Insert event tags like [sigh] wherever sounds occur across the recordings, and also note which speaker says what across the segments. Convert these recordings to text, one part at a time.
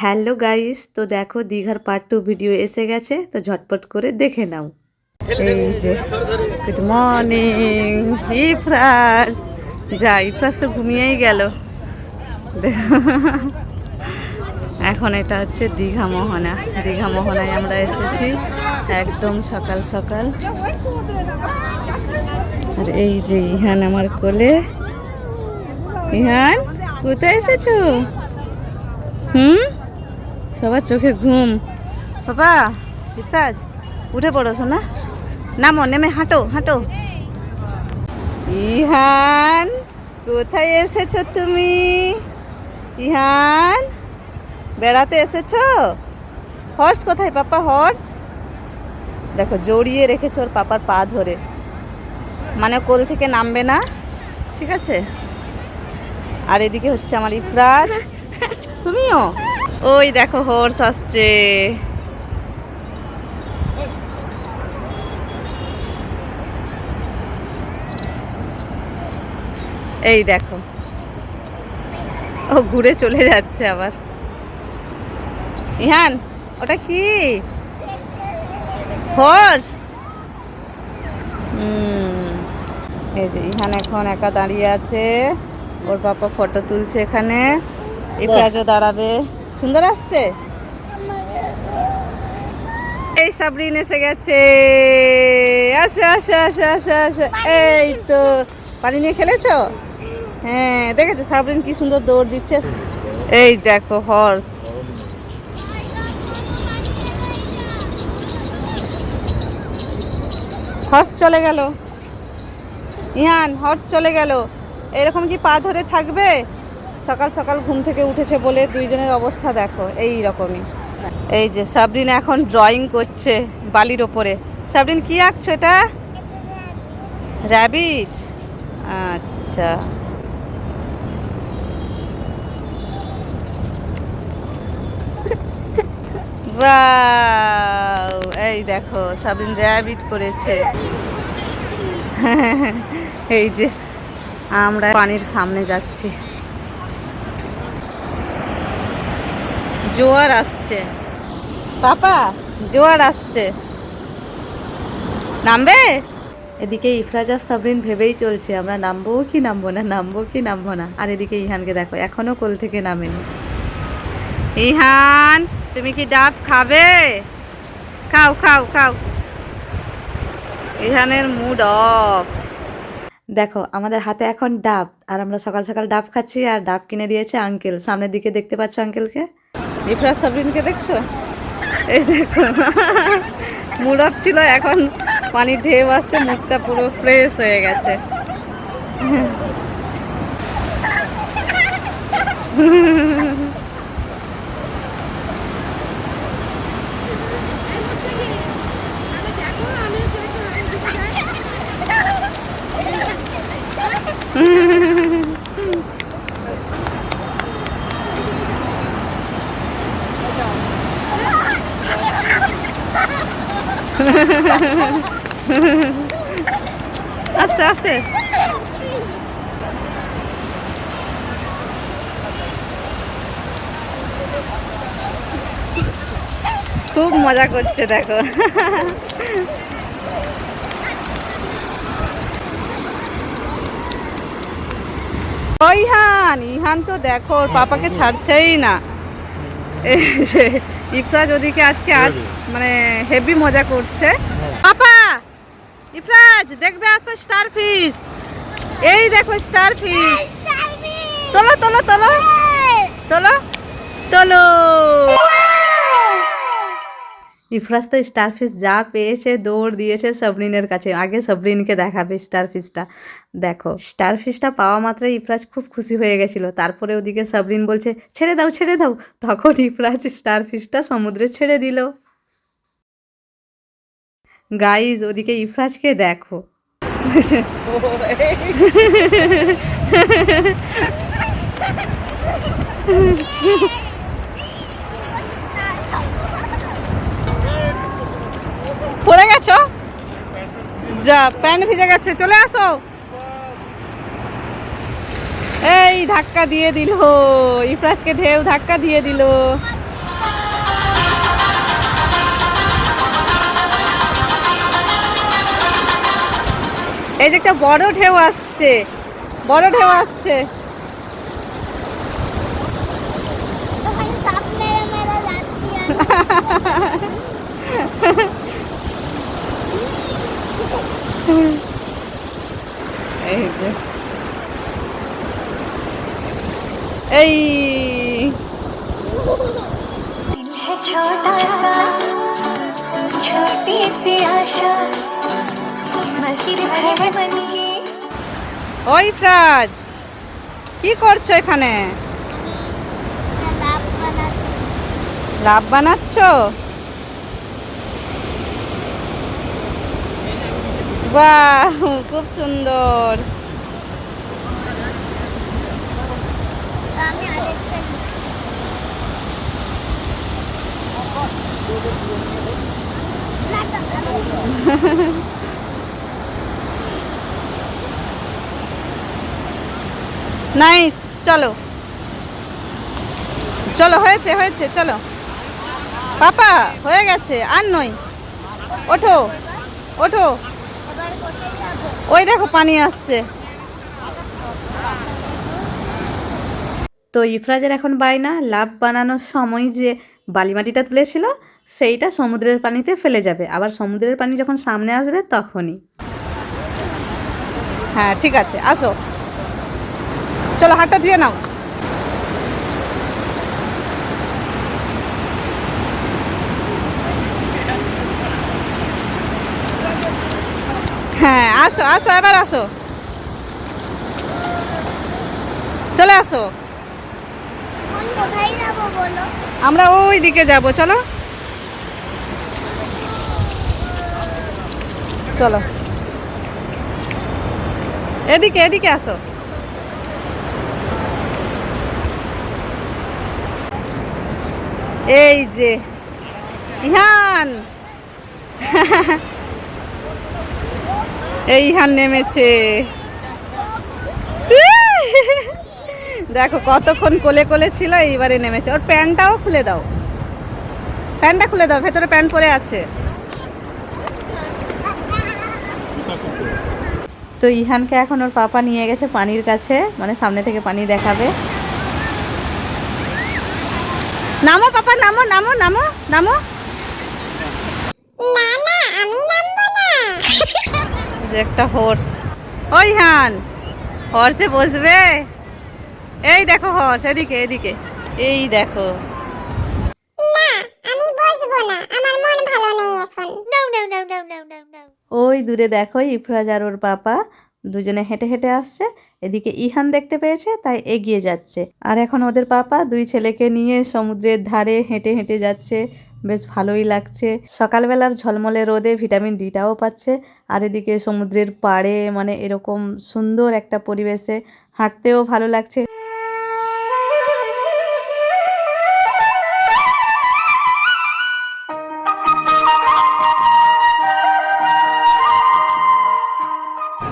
Speaker 1: Hello guys, তো দেখো দীঘার পার্ট টু ভিডিও এসে গেছে, তো ঝটপট করে দেখে নাও। এই যে গুড মর্নিং ইফরাজ। যা, ইফরাজ তো ঘুমিয়েই গেল। এখন এটা হচ্ছে দীঘা মোহনা। দীঘা মোহনায় আমরা এসেছি একদম সকাল সকাল। আর এই যে ইহান আমার কোলে। ইহান, কোথায় এসেছ? হুম? সবার চোখে ঘুম। বাবা ইফরাজ উঠে পড়ো শোনা নামো, নেমে হাঁটো হাঁটো। ইহান, কোথায় এসেছ তুমি? ইহান, বেড়াতে এসেছ? হর্স কোথায়, পাপা হর্স? দেখো, জড়িয়ে রেখেছো ওর পাপার পা ধরে। মানে কোল থেকে নামবে না, ঠিক আছে? আর এদিকে হচ্ছে আমার ইফরাজ। তুমিও? ওই দেখো হর্স আসছে। এই দেখো। ও ঘুরে চলে যাচ্ছে আবার। ইহান ওটা কি? হর্স এই যে ইহান এখন একা দাঁড়িয়ে আছে। ওর পাপা ফটো তুলছে এখানে। ইফরাজও দাঁড়াবে। সুন্দর আসছে? এই সাবরিন এসে গেছে। আসো আসো আসো আসো আসো। এই তো, পানি নিয়ে খেলেছো? হ্যাঁ দেখেছ সাবরিন কি সুন্দর দৌড় দিচ্ছে? এই দেখো হর্স হর্স চলে গেল। ইহান হর্স চলে গেল। এরকম কি পা ধরে থাকবে? সকাল সকাল ঘুম থেকে উঠেছে বলে দুইজনের অবস্থা দেখো, এই রকমই। এই যে সাবরিন এখন ড্রয়িং করছে বালির ওপরে। সাবরিন, কি আঁকছো এটা? র্যাবিট আচ্ছা! এই দেখো, সাবরিন র্যাবিট করেছে। এই যে আমরা পানির সামনে যাচ্ছি। জোয়ার আসছে। পাপা? জোয়ার আসছে। নামবে? এদিকে ইফরাজ আর সাবরিন ভেবেই চলছে আমরা নামবো কি নামবো না নামবো কি নামবো না। আর এদিকে ইহানকে দেখো এখনও কোল থেকে নামেনি। ইহান তুমি কি ডাব খাবে? খাও খাও খাও। ইহানের মুড অফ। দেখো আমাদের হাতে এখন ডাব আর আমরা সকাল সকাল ডাব খাচ্ছি আর ডাব কিনে দিয়েছে আঙ্কেল। সামনের দিকে দেখতে পাচ্ছ আঙ্কেলকে? ইফরাজ সাবরিনকে দেখছ? এই দেখো। অফ ছিল, এখন পানি ঢেউ আসতে মুখটা পুরো ফ্রেশ হয়ে গেছে। [laughs] আস্তে আস্তে। খুব মজা করছে দেখো। ইহান ইহান তো দেখো ওর পাপাকে ছাড়ছেই না। ইফরাজ ওদিকে আজকে আর মানে হেভি মজা করছে। পাপা ইফরাজ, দেখবে আসো স্টার ফিশ এই দেখো স্টার ফিশ তোলো তোলো তোলো। তোলো তোলো। ইফরাজ তো স্টার ফিশ যা পেয়েছে, দৌড় দিয়েছে সাবরিনের কাছে। আগে সাবরিনকে দেখাবে স্টার ফিশটা দেখো স্টার ফিশটা পাওয়া মাত্রই ইফরাজ খুব খুশি হয়ে গেছিল। তারপরে ওদিকে সাবরিন বলছে, ছেড়ে দাও ছেড়ে দাও। তখন ইফরাজ স্টার ফিশটা সমুদ্রে ছেড়ে দিল। গাইজ ওদিকে ইফরাজকে দেখো। পড়ে গেছো? যা, প্যান্ট ভিজে গেছে, চলে আসো। এই, ধাক্কা দিয়ে দিল। ইফরাজকে ঢেউ ধাক্কা দিয়ে দিল। এই যে একটা বড় ঢেউ আসছে বড় ঢেউ আসছে
Speaker 2: ওখানে সাপ মেরে মেরে যাচ্ছি আমি।
Speaker 1: এই যে এই
Speaker 3: दिल है छोटा सा छोटी सी आशा मसीह है बनिए
Speaker 1: ওই ফ্রাজ কি করছ এখানে
Speaker 2: লাভ বানাচ্ছি।
Speaker 1: বাহ খুব সুন্দর
Speaker 2: নিই। না, না, না।
Speaker 1: নাইস চলো। চলো হয়েছে হয়েছে চলো। পাপা হয়ে গেছে আর নই। ওঠো ওঠো? ওই দেখো পানি আসছে। তো ইফরাজের এখন বায়না লাভ বানানোর সময় যে বালিমাটিটা তুলেছিল সেইটা সমুদ্রের পানিতে ফেলে যাবে। আবার সমুদ্রের পানি যখন সামনে আসবে তখনই। হ্যাঁ ঠিক আছে আসো। চলো, হাতটা ধুয়ে নাও। হ্যাঁ আসো আসো, এবার আসো। চলে আসো। আমরা ওই দিকে যাব, চলো। চলো। এদিকে এদিকে আসো। এই যে, ইহান। এই ইহান নেমেছে। দেখো কতক্ষণ কোলে কোলে ছিল, এইবারে নেমেছে। ওর প্যান্টটাও খুলে দাও। প্যান্টটা খুলে দাও, ভেতরে প্যান্ট পরে আছে। তো ইহানকে এখন ওর পাপা নিয়ে গেছে পানির কাছে মানে সামনে থেকে পানি দেখাবে। নামো পাপা নামো নামো নামো নামো।
Speaker 2: না না আমি নামবো না।
Speaker 1: যে একটা হর্স ওই হান হর্সে বসবে। এই দেখো হর্স এদিকে এদিকে। এই দেখো।
Speaker 2: মন
Speaker 1: ওই দূরে দেখো ইফরাজ আর ওর পাপা দুজনে হেঁটে হেঁটে আসছে। এদিকে ইহান দেখতে পেয়েছে, তাই এগিয়ে যাচ্ছে। আর এখন ওদের পাপা দুই ছেলেকে নিয়ে সমুদ্রের ধারে হেঁটে হেঁটে যাচ্ছে। বেশ ভালোই লাগছে। সকালবেলার ঝলমলে রোদে ভিটামিন ডিটাও পাচ্ছে। আর এদিকে সমুদ্রের পাড়ে মানে এরকম সুন্দর একটা পরিবেশে হাঁটতেও ভালো লাগছে।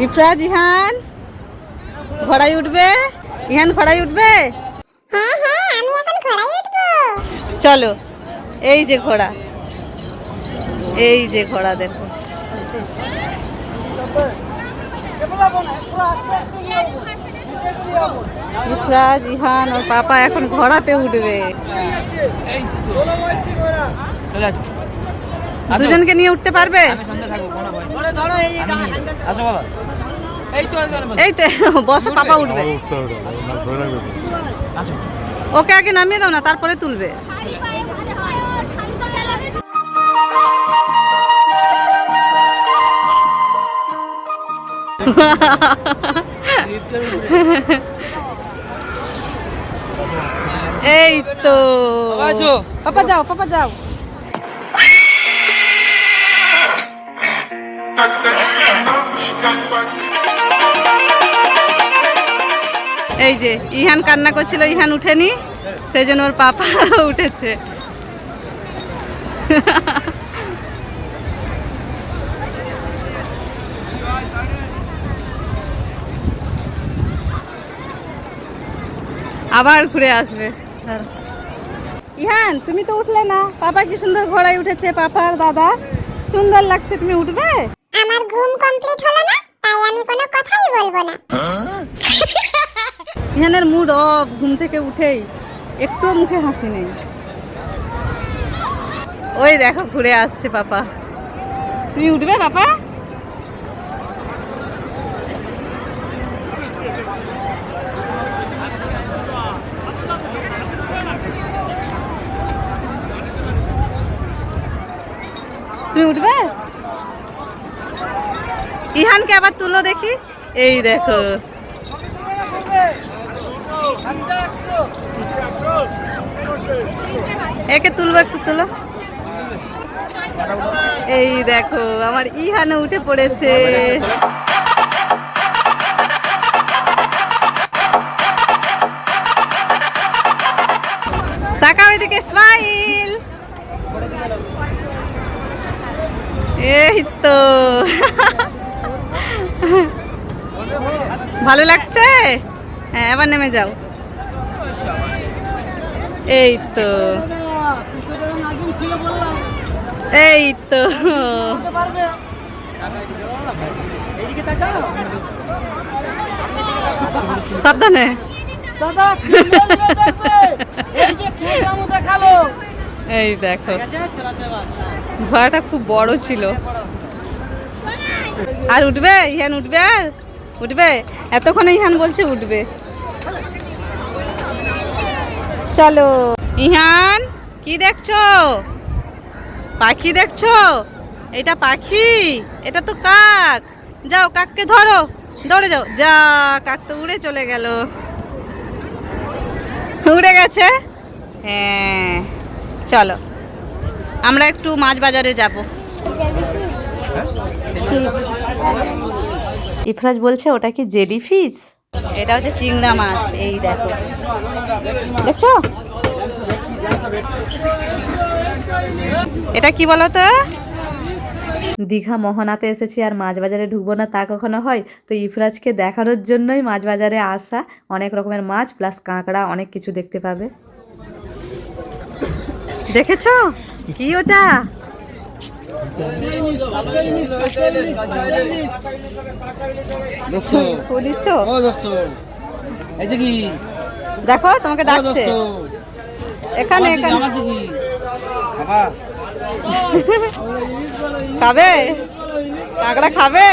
Speaker 1: ইফরাজ, ইহান? ঘোড়ায় উঠবে? ইহান ঘোড়ায় উঠবে?
Speaker 2: হ্যাঁ হ্যাঁ আমি এখন ঘোড়ায় উঠবো।
Speaker 1: চলো এই যে ঘোড়া। এই যে ঘোড়া দেখো। ইফরাজ ইহান ওর পাপা এখন ঘোড়াতে উঠবে। দুজনকে নিয়ে উঠতে পারবে?
Speaker 4: আসো বাবা। এই তো
Speaker 1: এই পাপা উঠবে ওকে আগে নামিয়ে দাও না তারপরে তুলবে এই তো। পাপা যাও পাপা যাও এই যে ইহান কান্না করছিল ইহান উঠেনি সেই জন্য ওর পাপা [laughs] উঠেছে। আবার ঘুরে আসবে। ইহান তুমি তো উঠলে না। পাপা কি সুন্দর ঘোড়ায় উঠেছে পাপা আর দাদা? সুন্দর লাগছে তুমি উঠবে?
Speaker 2: আমার ঘুম কমপ্লিট হলো না তাই আমি কোনো কথাই বলব না। [laughs]
Speaker 1: ইহানের মুড অফ, ঘুম থেকে উঠেই। একটুও মুখে হাসি নেই। ওই দেখো, ঘুরে আসছে পাপা। তুমি উঠবে পাপা? তুমি উঠবে? ইহানকে আবার তুলো দেখি। এই দেখো। একে তুলবো, একটু তুলো। এই দেখো, আমার ইহানে উঠে পড়েছে। তাকাও এদিকে স্মাইল এই তো। ভালো লাগছে? হ্যাঁ এবার নেমে যাও। এই তো। এই তো। সাবধানে। এই দেখো। ঘোড়াটা খুব বড় ছিল। আর উঠবে? ইহান উঠবে? আর উঠবে? এতক্ষণে ইহান বলছে উঠবে। চলো। ইহান, কি দেখছ? পাখি দেখছ? এটা পাখি? এটা তো কাক। যাও, কাককে ধরো। দৌড়ে যাও। যা, কাক তো উড়ে চলে গেল। উড়ে গেছে? হ্যাঁ। চলো। আমরা একটু মাছ বাজারে যাব। ইফরাজ বলছে, ওটা কি জেডি ফিস এটা হচ্ছে চিংড়া মাছ, এই দেখো। দেখছ? এটা কি বলো তো দীঘা মোহনাতে এসেছি আর মাছ বাজারে ঢুকবো না তা কখনো হয়? তো ইফরাজকে দেখানোর জন্যই মাছ বাজারে আসা। অনেক রকমের মাছ প্লাস কাঁকড়া, অনেক কিছু দেখতে পাবে। দেখেছ? কি ওটা? দেখো তোমাকে ডাকছে। এখানে খাবে? কাঁকড়া খাবে?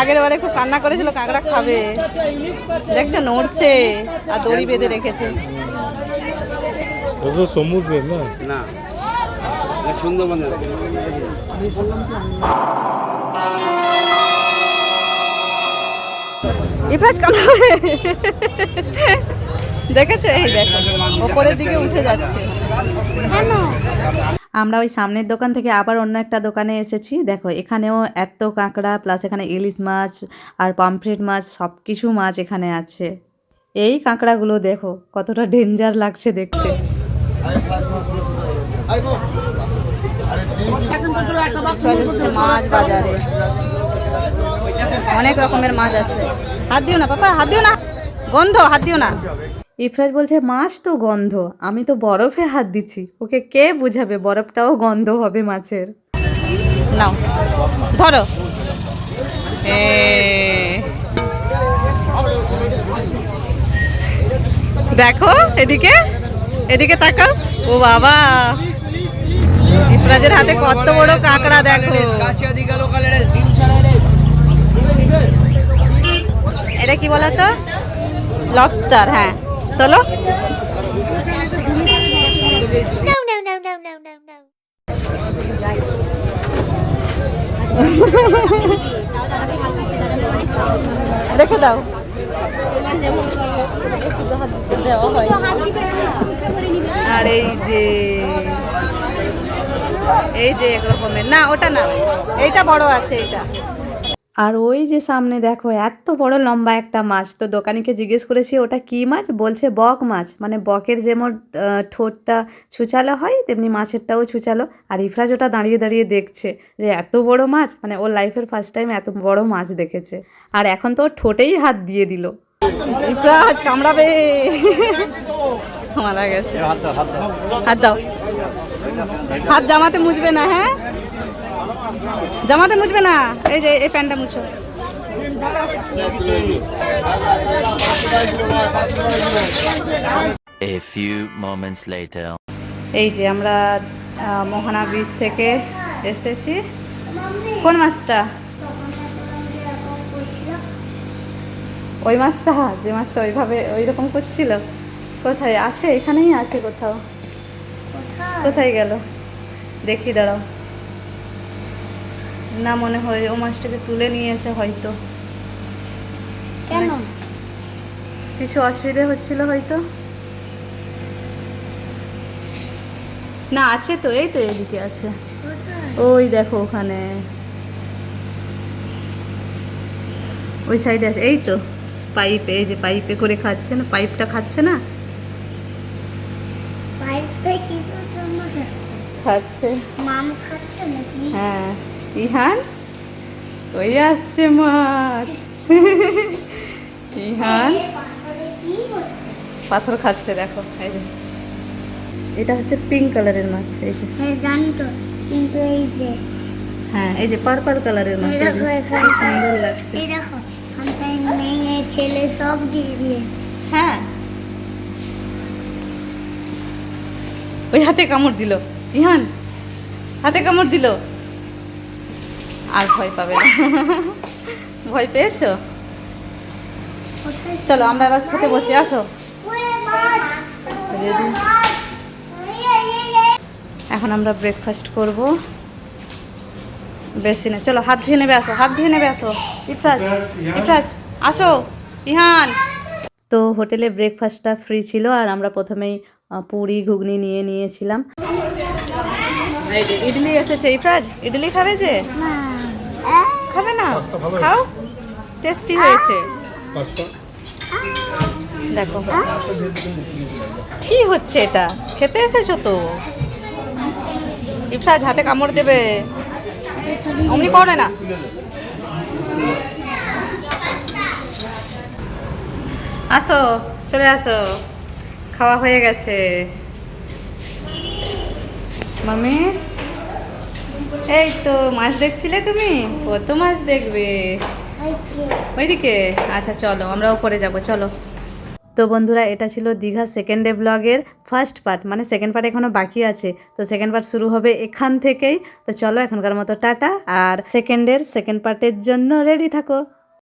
Speaker 1: আগের বারে খুব কান্না করেছিল কাঁকড়া খাবে। দেখছ নড়ছে আর দড়ি বেঁধে রেখেছে।
Speaker 5: না।
Speaker 1: ইফরাজ দেখেছ? এই দেখো ওপরের দিকে উঠে যাচ্ছে। আমরা ওই সামনের দোকান থেকে আবার অন্য একটা দোকানে এসেছি। দেখো এখানেও এত কাঁকড়া প্লাস এখানে ইলিশ মাছ আর পামফ্রেট মাছ সব কিছু মাছ এখানে আছে। এই কাঁকড়াগুলো দেখো কতটা ডেঞ্জার লাগছে দেখতে। মাছ বাজারে। অনেক রকমের মাছ আছে। হাত দিও না পাপা হাত দিও না। গন্ধ হাত দিও না। ইফরাজ বলছে মাছ তো গন্ধ। আমি তো বরফে হাত দিচ্ছি। ওকে কে বুঝাবে? বরফটাও গন্ধ হবে মাছের। নাও ধরো। দেখো এদিকে এদিকে তাকাও। ও বাবা। ইফরাজের হাতে কত বড় কাঁকড়া দেখো। এটা কি বলো তো? লবস্টার হ্যাঁ। চলো. রেখে দাও। আর এই যে এই যে এক রকমের না ওটা না এইটা বড় আছে এইটা। আর ওই যে সামনে দেখো এত বড় লম্বা একটা মাছ। তো দোকানিকে জিজ্ঞেস করেছি ওটা কি মাছ? বলছে বক মাছ। মানে বকের যেমন ঠোঁটটা ছুচালো হয় তেমনি মাছেরটাও ছুচালো। আর ইফরাজ ওটা দাঁড়িয়ে দাঁড়িয়ে দেখছে যে এত বড় মাছ? মানে ওর লাইফের ফার্স্ট টাইম এত বড় মাছ দেখেছে। আর এখন তো ওর ঠোঁটেই হাত দিয়ে দিল। ইফরাজ কামড়াবে। মারা গেছে। হাত দাও। হাত জামাতে মুছবে না হ্যাঁ? জামাতে মুছবে না? এই যে এই প্যান্টটা মুছো।
Speaker 5: A few moments later.
Speaker 1: এই যে আমরা মোহনা বীজ থেকে এসেছি। কোন মাছটা? ওই মাছটা? যে মাছটা ওইভাবে ওই রকম করছিল। কোথায়? আছে? এখানেই আছে কোথাও। কোথায় গেল? দেখি দাঁড়াও। না মনে হয় ও মাছটাকে তুলে নিয়েছে হয়তো।
Speaker 2: কেন?
Speaker 1: কিছু অসুবিধা হচ্ছিল হয়তো। না আছে তো এই তো এদিকে আছে। ওই দেখো ওখানে। ওই সাইডে আছে এই তো পাইপে এই যে পাইপে করে খাচ্ছে না পাইপটা খাচ্ছে না?
Speaker 2: খাচ্ছে।
Speaker 1: খাচ্ছে
Speaker 2: মাম খাচ্ছে নাকি?
Speaker 1: হ্যাঁ। ইহান? ওই আসছে মাছ? ইহান?
Speaker 2: পাথরে
Speaker 1: খাচ্ছে দেখো এই যে। এটা হচ্ছে পিঙ্ক কালারের মাছ এই যে।
Speaker 2: হ্যাঁ জানি তো কিন্তু এই যে
Speaker 1: হ্যাঁ এই যে পার্পল কালারের মাছ। সুন্দর লাগছে।
Speaker 2: এই দেখো ছেলে সব দিয়ে
Speaker 1: হ্যাঁ। ওই হাতে কামড় দিল। ইহান, হাতে কামড় দিল। আর ভয় পাবে না। ভয় পেয়েছ? চলো, আমরা এবার খেতে বসে, আসো। এখন আমরা ব্রেকফাস্ট করব। বেশি না চলো, হাত ধুয়ে নেবে, আসো, হাত ধুয়ে নেবে, আসো। ইফরাজ ইফরাজ, আসো। ইহান। তো হোটেলে ব্রেকফাস্টটা ফ্রি ছিল, আর আমরা প্রথমেই পুরি, ঘুগনি নিয়ে নিয়েছিলাম। ইডলি এসেছে ইফরাজ ইডলি খাবে যে? খাবে না? খাও। টেস্টি হয়েছে। দেখো। কি হচ্ছে এটা? খেতে এসেছ তো? ইফরাজ হাতে কামড় দেবে। অমনি করে না। আসো চলে আসো। খাওয়া হয়ে গেছে। মামি। এই তো, মাছ দেখছিলে তুমি? কত মাছ দেখবে? ওইদিকে। আচ্ছা চলো, আমরা উপরে যাব, চলো। তো বন্ধুরা, এটা ছিল দীঘা সেকেন্ড ডে ব্লগের ফার্স্ট পার্ট মানে সেকেন্ড পার্ট এখনও বাকি আছে। তো সেকেন্ড পার্ট শুরু হবে এখান থেকেই। তো চলো, এখনকার মতো টাটা। আর সেকেন্ডের সেকেন্ড পার্টের জন্য রেডি থাকো।